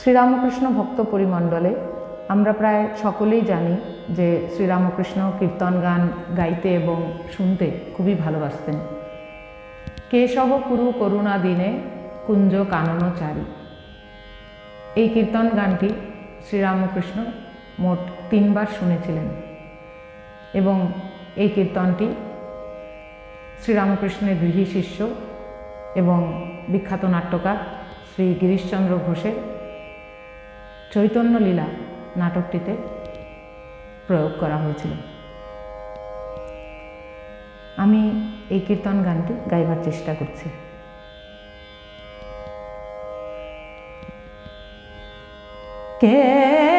শ্রীরামকৃষ্ণ ভক্ত পরিমণ্ডলে আমরা প্রায় সকলেই জানি যে শ্রীরামকৃষ্ণ কীর্তন গান গাইতে এবং শুনতে খুবই ভালোবাসতেন। কেশব কুরু করুণা দিনে কুঞ্জ কাননচারী এই কীর্তন গানটি শ্রীরামকৃষ্ণ মোট তিনবার শুনেছিলেন এবং এই কীর্তনটি শ্রীরামকৃষ্ণের গৃহী শিষ্য এবং বিখ্যাত নাট্যকার শ্রী গিরিশচন্দ্র ঘোষের চৈতন্য লীলা নাটকটিতে প্রয়োগ করা হয়েছিল। আমি এই কীর্তন গানটি গাইবার চেষ্টা করছি। কেশব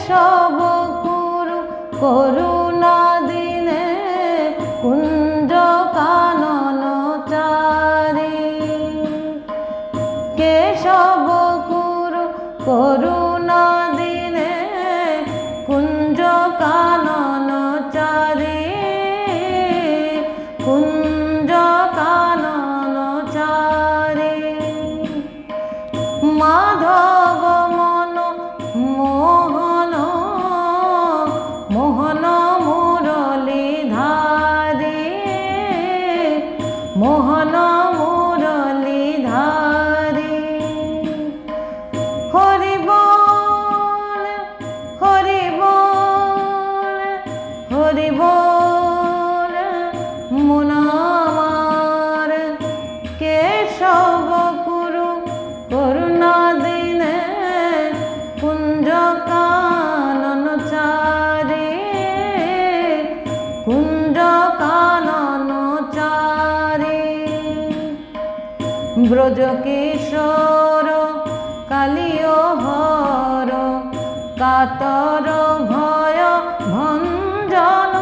কেশব কুরু মোহন মুরলি ধারে হরি বল হরি বল হরি মুনামার কেশব কুরু করুণা ব্রজ কিশোর কালিও হর কাতর ভয় ভঞ্জন,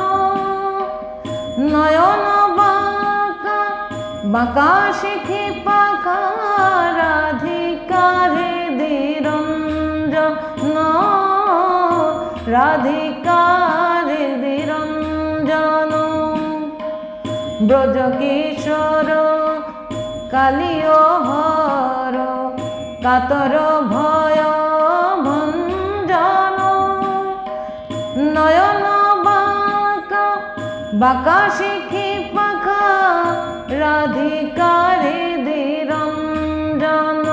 নয়ন বাঁকা বাঁকা শিখি পাখা, রাধিকারে দিরঞ্জন রাধিকারে দিরঞ্জন ব্রজ কিশোর কালিও হর কাতর ভয় ভঞ্জন নয়ন বাঁকা বাঁকা শিখি পাখা, রাধিকারে দিরঞ্জন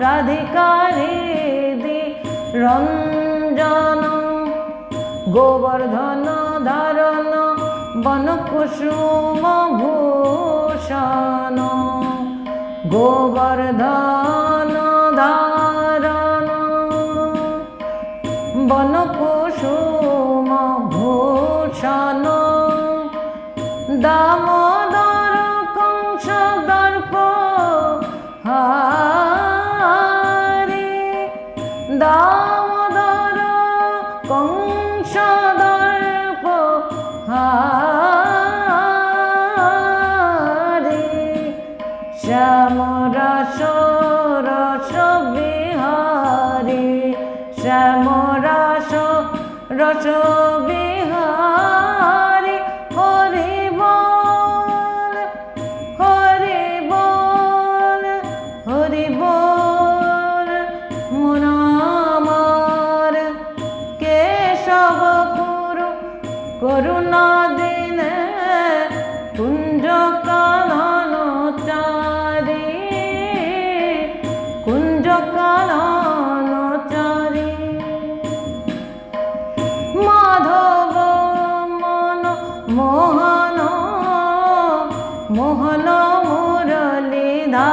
রাধিকারে দি রঞ্জন গোবর্ধন ধারণ বন কুসুম ভূষণ গোবর্ধন ধারণ। বন কুসুম ভূষণ দামোদর কংস দর্প হারে। দামোদর দর্প করুণা দিনে কুঞ্জ কানন চারি কুঞ্জ কানন চারি মাধব মন মোহন মোহন মুরলীধা